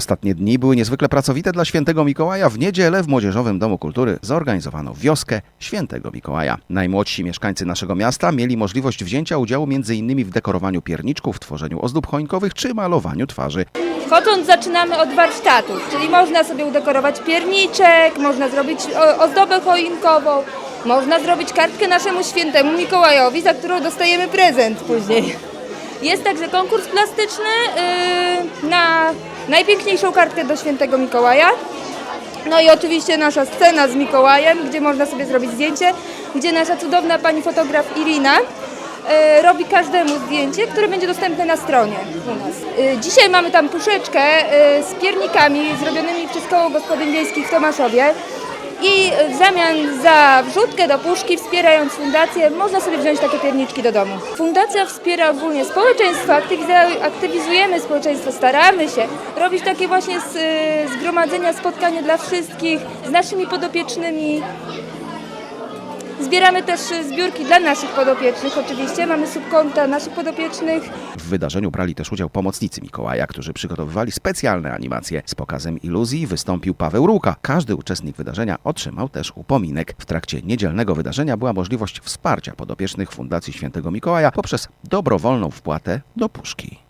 Ostatnie dni były niezwykle pracowite dla świętego Mikołaja. W niedzielę w Młodzieżowym Domu Kultury zorganizowano wioskę świętego Mikołaja. Najmłodsi mieszkańcy naszego miasta mieli możliwość wzięcia udziału m.in. w dekorowaniu pierniczków, tworzeniu ozdób choinkowych czy malowaniu twarzy. Chodząc zaczynamy od warsztatów, czyli można sobie udekorować pierniczek, można zrobić ozdobę choinkową, można zrobić kartkę naszemu świętemu Mikołajowi, za którą dostajemy prezent później. Jest także konkurs plastyczny yy, na najpiękniejszą kartkę do świętego Mikołaja. No i oczywiście nasza scena z Mikołajem, gdzie można sobie zrobić zdjęcie, gdzie nasza cudowna pani fotograf Irina e, robi każdemu zdjęcie, które będzie dostępne na stronie u nas. E, dzisiaj mamy tam puszeczkę z piernikami zrobionymi przez Koło Gospodyń Wiejskich w Tomaszowie. I w zamian za wrzutkę do puszki, wspierając fundację, można sobie wziąć takie pierniczki do domu. Fundacja wspiera ogólnie społeczeństwo, aktywizujemy społeczeństwo, staramy się robić takie właśnie y, zgromadzenia, spotkania dla wszystkich, z naszymi podopiecznymi. Zbieramy też y, zbiórki dla naszych podopiecznych oczywiście, mamy subkonta naszych podopiecznych. W wydarzeniu brali też udział pomocnicy Mikołaja, którzy przygotowywali specjalne animacje. Z pokazem iluzji wystąpił Paweł Ruka. Każdy uczestnik wydarzenia otrzymał też upominek. W trakcie niedzielnego wydarzenia była możliwość wsparcia podopiecznych Fundacji Świętego Mikołaja poprzez dobrowolną wpłatę do puszki.